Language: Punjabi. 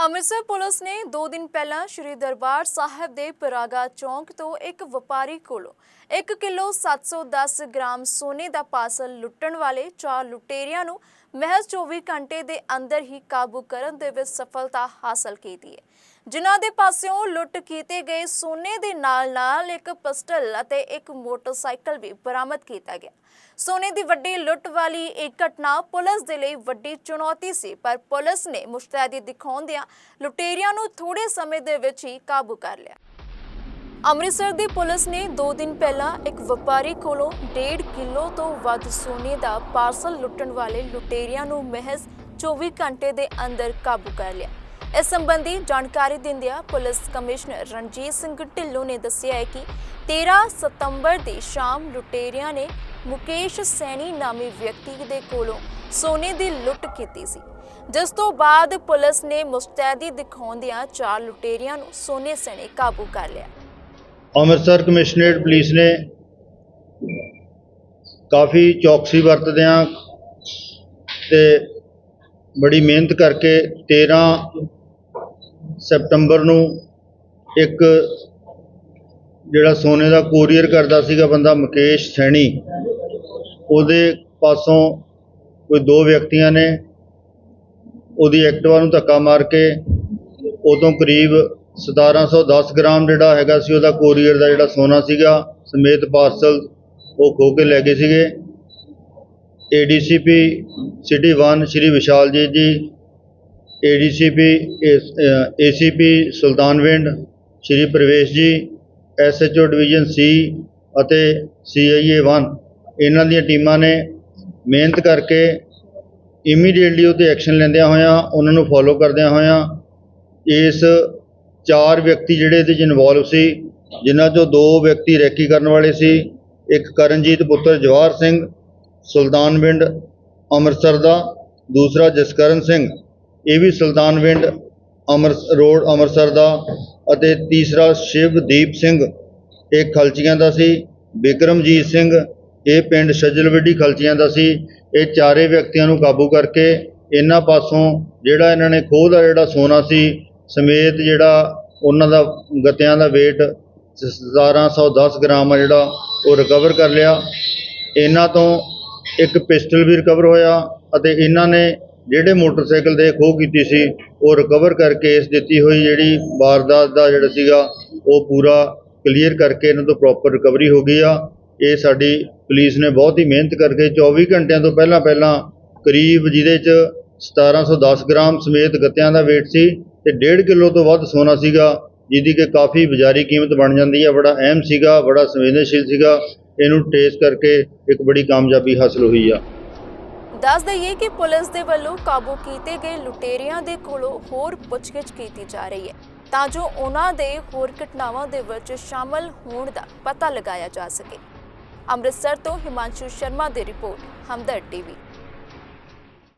ਅੰਮ੍ਰਿਤਸਰ ਪੁਲਿਸ ਨੇ 2 ਦਿਨ ਪਹਿਲਾਂ ਸ਼੍ਰੀ ਦਰਬਾਰ ਸਾਹਿਬ ਦੇ ਪਰਾਗਾ ਚੌਂਕ ਤੋਂ ਇੱਕ ਵਪਾਰੀ ਕੋਲੋਂ 1 ਕਿਲੋ 710 ਗ੍ਰਾਮ ਸੋਨੇ ਦਾ ਪਾਰਸਲ ਲੁੱਟਣ ਵਾਲੇ ਚਾਰ ਲੁਟੇਰਿਆਂ ਨੂੰ ਮਹਿਜ਼ 24 ਘੰਟੇ ਦੇ ਅੰਦਰ ਹੀ ਕਾਬੂ ਕਰਨ ਦੇ ਵਿੱਚ ਸਫਲਤਾ ਹਾਸਲ ਕੀਤੀ ਹੈ। ਜਿਨ੍ਹਾਂ ਦੇ ਪਾਸਿਓਂ ਲੁੱਟ ਕੀਤੇ ਗਏ ਸੋਨੇ ਦੇ ਨਾਲ-ਨਾਲ ਇੱਕ ਪਿਸਟਲ ਅਤੇ ਇੱਕ ਮੋਟਰਸਾਈਕਲ ਵੀ ਬਰਾਮਦ ਕੀਤਾ ਗਿਆ। ਸੋਨੇ ਦੀ ਵੱਡੀ ਲੁੱਟ ਵਾਲੀ ਇਹ ਘਟਨਾ ਪੁਲਿਸ ਦੇ ਲਈ ਵੱਡੀ ਚੁਣੌਤੀ ਸੀ, ਪਰ ਪੁਲਿਸ ਨੇ ਮੁਸ਼ਤੈਦੀ ਦਿਖਾਉਂਦਿਆਂ ਲੁਟੇਰਿਆਂ ਨੂੰ ਥੋੜੇ ਸਮੇਂ ਦੇ ਵਿੱਚ ਹੀ ਕਾਬੂ ਕਰ ਲਿਆ। ਅੰਮ੍ਰਿਤਸਰ ਦੀ ਪੁਲਿਸ ਨੇ 2 ਦਿਨ ਪਹਿਲਾਂ ਇੱਕ ਵਪਾਰੀ ਕੋਲੋਂ 1.5 ਕਿਲੋ ਤੋਂ ਵੱਧ ਸੋਨੇ ਦਾ ਪਾਰਸਲ ਲੁੱਟਣ ਵਾਲੇ ਲੁਟੇਰਿਆਂ ਨੂੰ ਮਹਿਜ਼ 24 ਘੰਟੇ ਦੇ ਅੰਦਰ ਕਾਬੂ ਕਰ ਲਿਆ। ਇਸ ਸੰਬੰਧੀ ਜਾਣਕਾਰੀ ਦਿੰਦਿਆਂ ਪੁਲਿਸ ਕਮਿਸ਼ਨਰ ਰਣਜੀਤ ਸਿੰਘ ਢਿੱਲੋਂ ਨੇ ਦੱਸਿਆ ਹੈ ਕਿ 13 ਸਤੰਬਰ ਦੀ ਸ਼ਾਮ ਲੁਟੇਰਿਆਂ ਨੇ ਮੁਕੇਸ਼ ਸੈਣੀ ਨਾਮੀ ਵਿਅਕਤੀ ਦੇ ਕੋਲੋਂ ਸੋਨੇ ਦੀ ਲੁੱਟ ਕੀਤੀ ਸੀ। ਜਿਸ ਤੋਂ ਬਾਅਦ ਪੁਲਿਸ ਨੇ ਮੁਸਤੈਦੀ ਦਿਖਾਉਂਦਿਆਂ ਚਾਰ ਲੁਟੇਰਿਆਂ ਨੂੰ ਸੋਨੇ ਸਣੇ ਕਾਬੂ ਕਰ ਲਿਆ। ਅੰਮ੍ਰਿਤਸਰ ਕਮਿਸ਼ਨਰੇਟ ਪੁਲਿਸ ਨੇ ਕਾਫੀ ਚੌਕਸੀ ਵਰਤਦਿਆਂ ਤੇ ਬੜੀ ਮਿਹਨਤ ਕਰਕੇ 13 ਸਤੰਬਰ ਨੂੰ ਇੱਕ ਜਿਹੜਾ ਸੋਨੇ ਦਾ ਕੋਰੀਅਰ ਕਰਦਾ ਸੀਗਾ ਬੰਦਾ ਮੁਕੇਸ਼ ਸੈਣੀ, ਉਹਦੇ ਪਾਸੋਂ ਕੋਈ ਦੋ ਵਿਅਕਤੀਆਂ ਨੇ ਉਹਦੀ ਐਕਟਿਵਾ ਨੂੰ ਧੱਕਾ ਮਾਰ ਕੇ ਉਦੋਂ ਕਰੀਬ 1710 ਗ੍ਰਾਮ ਜਿਹੜਾ ਹੈਗਾ ਸੀ ਉਹਦਾ ਕੋਰੀਅਰ ਦਾ ਜਿਹੜਾ ਸੋਨਾ ਸੀਗਾ ਸਮੇਤ ਪਾਰਸਲ ਉਹ ਖੋ ਕੇ ਲੈ ਗਏ ਸੀਗੇ। ਏਡੀਸੀਪੀ ਸਿਟੀ 1 ਸ਼੍ਰੀ ਵਿਸ਼ਾਲ ਜੀ ਜੀ ਏਡੀਸੀਪੀ ਏਸੀਪੀ ਸੁਲਤਾਨਵਿੰਡ ਸ਼੍ਰੀ ਪ੍ਰਵੇਸ਼ ਜੀ, ਐਸਐਚਓ ਡਿਵੀਜ਼ਨ ਸੀ ਅਤੇ ਸੀਆਈਏ 1 ਇਹਨਾਂ ਦੀਆਂ ਟੀਮਾਂ ਨੇ ਮਿਹਨਤ ਕਰਕੇ ਇਮੀਡੀਏਟਲੀ ਉਹਤੇ ਐਕਸ਼ਨ ਲੈਂਦਿਆਂ ਹੋਇਆਂ ਉਹਨਾਂ ਨੂੰ ਫੋਲੋ ਕਰਦਿਆਂ ਹੋਇਆਂ ਇਸ ਚਾਰ ਵਿਅਕਤੀ ਜਿਹੜੇ ਇਹਦੇ 'ਚ ਇਨਵੋਲਵ ਸੀ, ਜਿਨ੍ਹਾਂ 'ਚੋਂ ਦੋ ਵਿਅਕਤੀ ਰੈਕੀ ਕਰਨ ਵਾਲੇ ਸੀ, ਇੱਕ ਕਰਨਜੀਤ ਪੁੱਤਰ ਜਵਾਹਰ ਸਿੰਘ ਸੁਲਤਾਨਵਿੰਡ ਅੰਮ੍ਰਿਤਸਰ ਦਾ, ਦੂਸਰਾ ਜਸਕਰਨ ਸਿੰਘ। ਇਹ ਵੀ ਸੁਲਤਾਨਵਿੰਡ ਅੰਮ੍ਰਿਤ ਰੋਡ ਅੰਮ੍ਰਿਤਸਰ ਦਾ ਅਤੇ ਤੀਸਰਾ ਸ਼ਿਵਦੀਪ ਸਿੰਘ, ਇਹ ਖਲਚੀਆਂ ਦਾ ਸੀ। ਬਿਕਰਮਜੀਤ ਸਿੰਘ, ਇਹ ਪਿੰਡ ਛਜਲਵਿੱਡੀ ਖਲਚੀਆਂ ਦਾ ਸੀ। ਇਹ ਚਾਰੇ ਵਿਅਕਤੀਆਂ ਨੂੰ ਕਾਬੂ ਕਰਕੇ ਇਹਨਾਂ ਪਾਸੋਂ ਜਿਹੜਾ ਇਹਨਾਂ ਨੇ ਖੋਹ ਦਾ ਜਿਹੜਾ ਸੋਨਾ ਸੀ, ਸਮੇਤ ਜਿਹੜਾ ਉਹਨਾਂ ਦਾ ਗੱਤਿਆਂ ਦਾ weight 1710 ਗ੍ਰਾਮ ਆ ਜਿਹੜਾ, ਉਹ ਰਿਕਵਰ ਕਰ ਲਿਆ। ਇਹਨਾਂ ਤੋਂ ਇੱਕ ਪਿਸਟਲ ਵੀ ਰਿਕਵਰ ਹੋਇਆ ਅਤੇ ਇਹਨਾਂ ਨੇ ਜਿਹੜੇ ਮੋਟਰਸਾਈਕਲ ਦੇ ਖੋਹ ਕੀਤੀ ਸੀ, ਉਹ ਰਿਕਵਰ ਕਰਕੇ ਇਸ ਦਿੱਤੀ ਹੋਈ ਜਿਹੜੀ ਵਾਰਦਾਤ ਦਾ ਜਿਹੜਾ ਸੀਗਾ, ਉਹ ਪੂਰਾ ਕਲੀਅਰ ਕਰਕੇ ਇਹਨਾਂ ਤੋਂ ਪ੍ਰੋਪਰ ਰਿਕਵਰੀ ਹੋ ਗਈ ਆ। ਇਹ ਸਾਡੀ ਪੁਲਿਸ ਨੇ ਬਹੁਤ ਹੀ ਮਿਹਨਤ ਕਰਕੇ 24 ਘੰਟਿਆਂ ਤੋਂ ਪਹਿਲਾਂ ਪਹਿਲਾਂ ਕਰੀਬ ਜਿਹਦੇ ਚ 1710 ਗ੍ਰਾਮ ਸਮੇਤ ਗੱਤਿਆਂ ਦਾ weight ਸੀ ਤੇ 1.5 ਕਿਲੋ ਤੋਂ ਵੱਧ ਸੋਨਾ ਸੀਗਾ, ਜਿਹਦੀ ਕਿ ਕਾਫੀ ਬਾਜ਼ਾਰੀ ਕੀਮਤ ਬਣ ਜਾਂਦੀ ਹੈ ਬੜਾ ਅਹਿਮ ਸੀਗਾ, ਬੜਾ ਸੰਵੇਦਨਸ਼ੀਲ ਸੀਗਾ। ਇਹਨੂੰ ਟੇਸ ਕਰਕੇ ਇੱਕ ਬੜੀ ਕਾਮਯਾਬੀ ਹਾਸਲ ਹੋਈ ਆ। ਦੱਸ ਦਈਏ ਕਿ ਪੁਲਿਸ ਦੇ ਵੱਲੋਂ ਕਾਬੂ ਕੀਤੇ ਗਏ ਲੁਟੇਰਿਆਂ ਦੇ ਕੋਲੋਂ ਹੋਰ ਪੁੱਛਗਿੱਛ ਕੀਤੀ ਜਾ ਰਹੀ ਹੈ, ਤਾਂ ਜੋ ਉਹਨਾਂ ਦੇ ਹੋਰ ਘਟਨਾਵਾਂ ਦੇ ਵਿੱਚ ਸ਼ਾਮਲ ਹੋਣ ਦਾ ਪਤਾ ਲਗਾਇਆ ਜਾ ਸਕੇ। ਅੰਮ੍ਰਿਤਸਰ ਤੋਂ ਹਿਮਾਂਸ਼ੂ ਸ਼ਰਮਾ ਦੀ ਰਿਪੋਰਟ, ਹਮਦਰਦ ਟੀਵੀ।